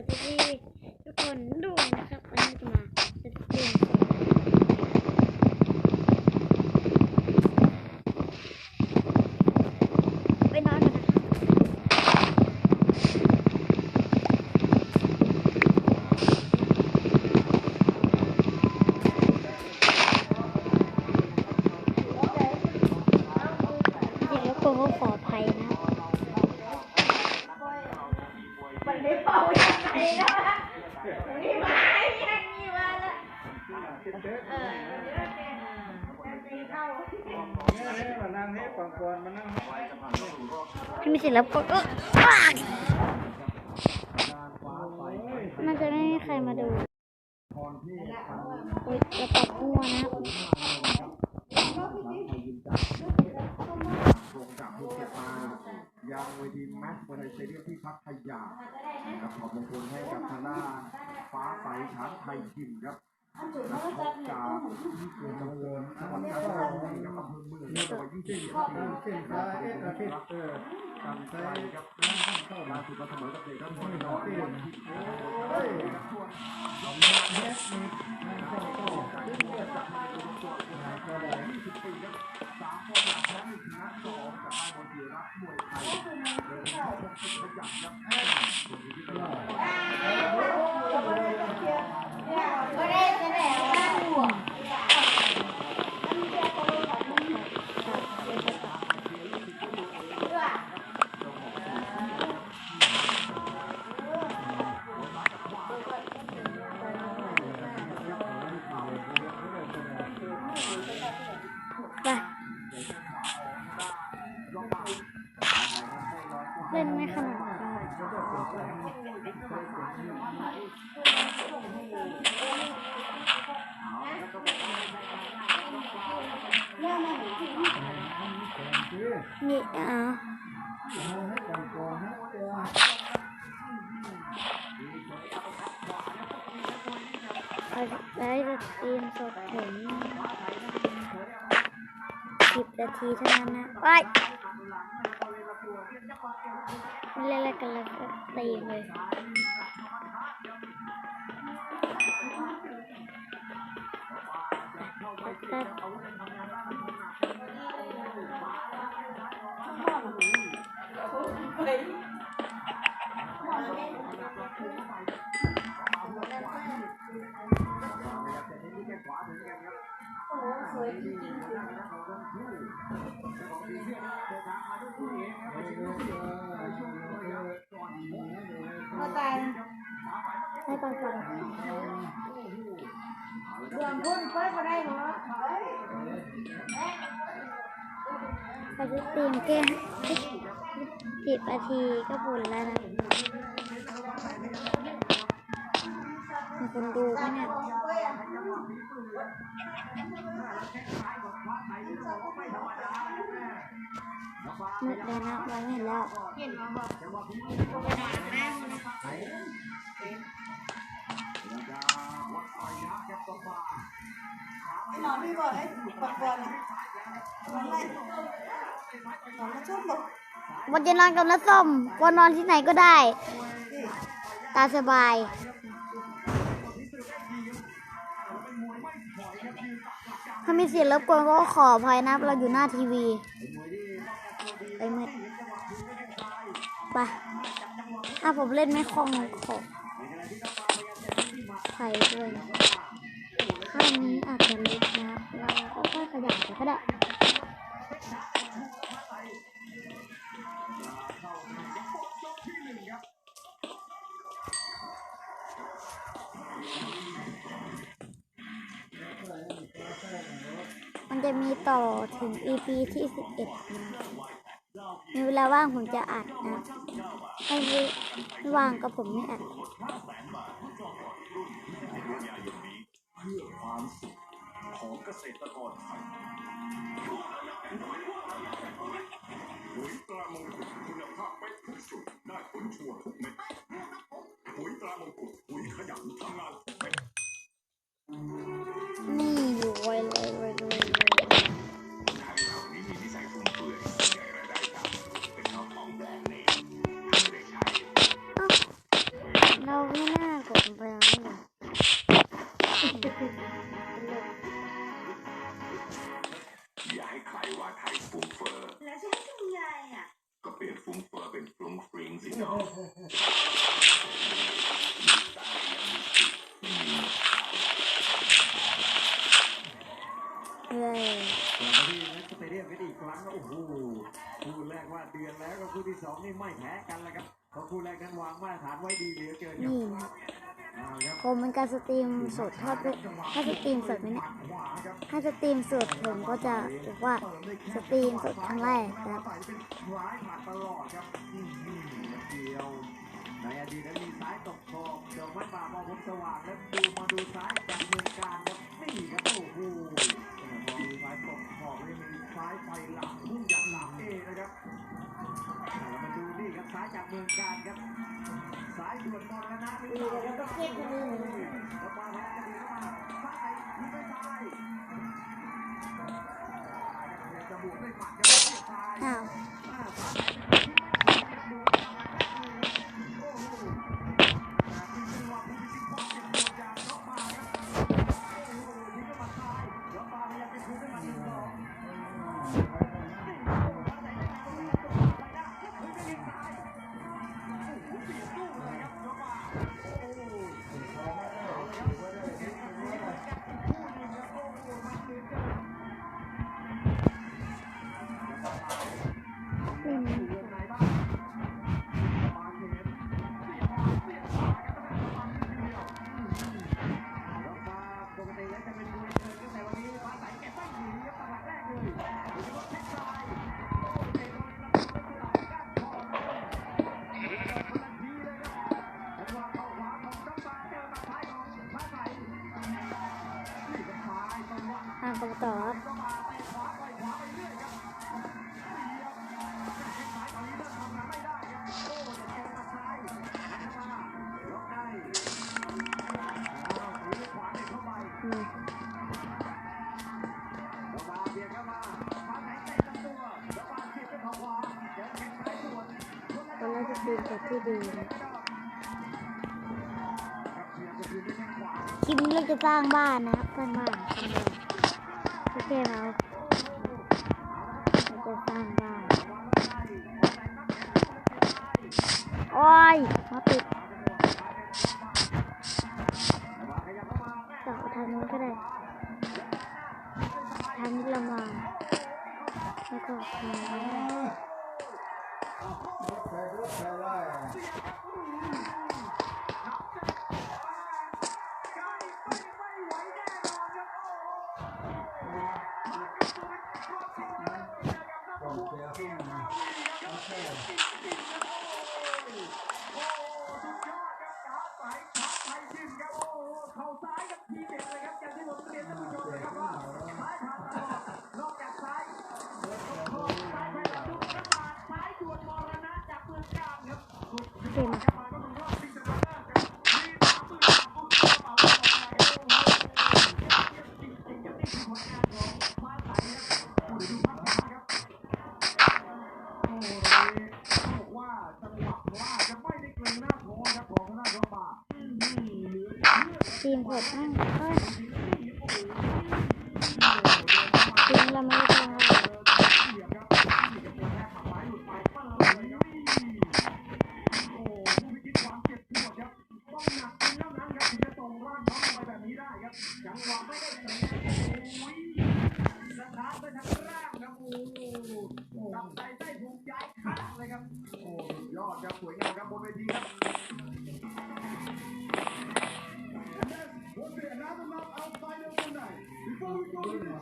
วัสดีทุกคนด้วยนะครับวันนี้จะมาสตรีมไปนอนกันนะเดี๋ยวก็ขออภัยนะ นั่งให้ก่อนก่อนมานั่งให้ถ้าไม่เสร็จแล้วก็เออน่าจะไม่มีใครมาดูอุ๊ยจะตัดมั่วนะครับลงจากภูเก็ตมายังเวทีแมตช์บนสเตเดียมที่พัทยานะครับขอบมงคลให้กับทางด้านฟ้าใสช้างไทยยิมครับ นัก นี่อะเอาได้จะตรีมสดถึงสิบนาทีเท่านั้นนะไปเล่นอะไรกันแล้วก็ตีเลยแต่ให้เข้าใจปังปังเรื่อ งพุ่นเพิ่ก็ได้เหรอไปจะตีมแค่ สิบนาทีก็บุญแล้วนะมีคนดูไหมเนี่ยมืดแล้วนะมองไม่เห็นแล้วหมอพี่บอกไอ้ปักบอลน อนไราชุบบอกวันจะนอนกับน้าส้มวันนอนที่ไหนก็ได้ ตาสบาย ถ้ามีเสียงรบกวนก็ขออภัยนะเราอยู่หน้าทีวี ไปมืดไปอะผมเล่นไม่คล่องขอใครด้วยข้างนี้อาจจะเล็กนะครับเราก็ค่อยขยับไปก็ได้ มันจะมีต่อถึง EP ที่ 11 นะ มีเวลาว่างผมจะอัดนะถ้าไม่ไม่ว่างก็ผมไม่อัดของเกษตรกรไทย โอ้โหคู่แรกว่าเดือนแล้วก็คู่ที่สองนี่ไม่แพ้กันแล้วครับเพราะคู่แรกนั้นวางมาตรฐานไว้ดีเหลือเกินครับนี่นะเอาครับผมเป็นการสตรีมสดทอดด้วยถ้าสตรีมสดไหมเนี่ยขวาครับถ้าสตรีมสดผมก็จะบอกว่าสตรีมสดครั้งแรกนะครับใส่เป็นร้ายผ่านตลอดครับอื้อหือเดียวในอดีตนั้นมีซ้ายตกคอบเดี๋ยวมันมาพอผมสว่างแล้วดูมาดูซ้ายจากเมืองการครับนี่ครับโอ้โหเออพอมีซ้ายตกคอบเลยมี ซ้ายไปหลังพุ่งอย่างหลังเองนะครับเรามาดูนี่ครับซ้ายจากเมืองการครับซ้ายด่วนมรณะหรือเปล่าแล้วก็เก็บมือแล้วมาแล้วจะดีเข้ามาซ้ายยิงไปซ้ายจะบวกด้วยหมัดครับที่ซ้ายอ้าว ขวาไปเรื่อยครับเสียบแข้งซ้ายตอนนี้เริ่มทำงานไม่ได้ครับโอ้จะเจอหมัดซ้ายหันเข้ามาล็อกในอ้าวถือขวาเด็กเข้าไปอืมแล้วมาเบียดเข้ามาฟ้าใสเตะลำตัวแล้วมาเสียบด้วยเข่าขวาเจอแข้งซ้ายสวนคนละตอนแรกสตรีมสดที่ดีครับเสียบก็คือด้วยแข้งคลิปนี้เราจะสร้างบ้านนะครับสร้างบ้านบ้านโอเคเรา ยมา ที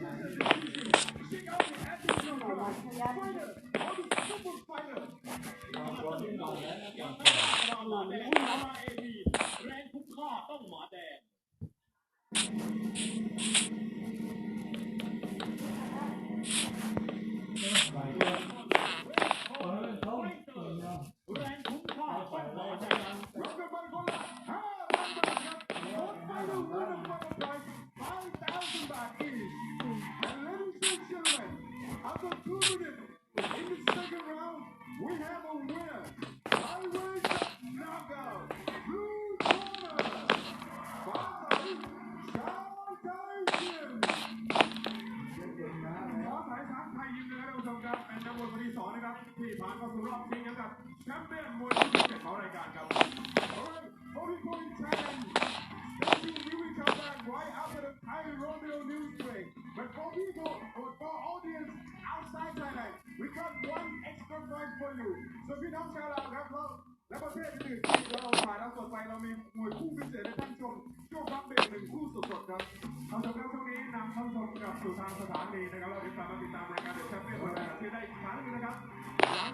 Thank you. เข้าสู่รอบชิงกับแชมเปี้ยนมวยที่เจ็ดของรายการครับ Alright, Cody Cody Challenge. Cody, we will come back right after the Thai Romeo news break. But for people, or for audience outside Thailand, we got one extra prize for you. So if you don't sell out, wrap up. และประเภทอื่นที่เราผ่านแล้วสดไปเรามีมวยคู่พิเศษให้ท่นชมช่วงพักเบรกหนึ่งคู่สดๆครับเอาชมครับช่วงนี้นำท่านชมกลับสู่ทงสนีนะครับเราติดตามมาติดตามรายการเดอะแชมเปี้ยนของเราที่ได้อีกครั้งนึงนะครับหลัง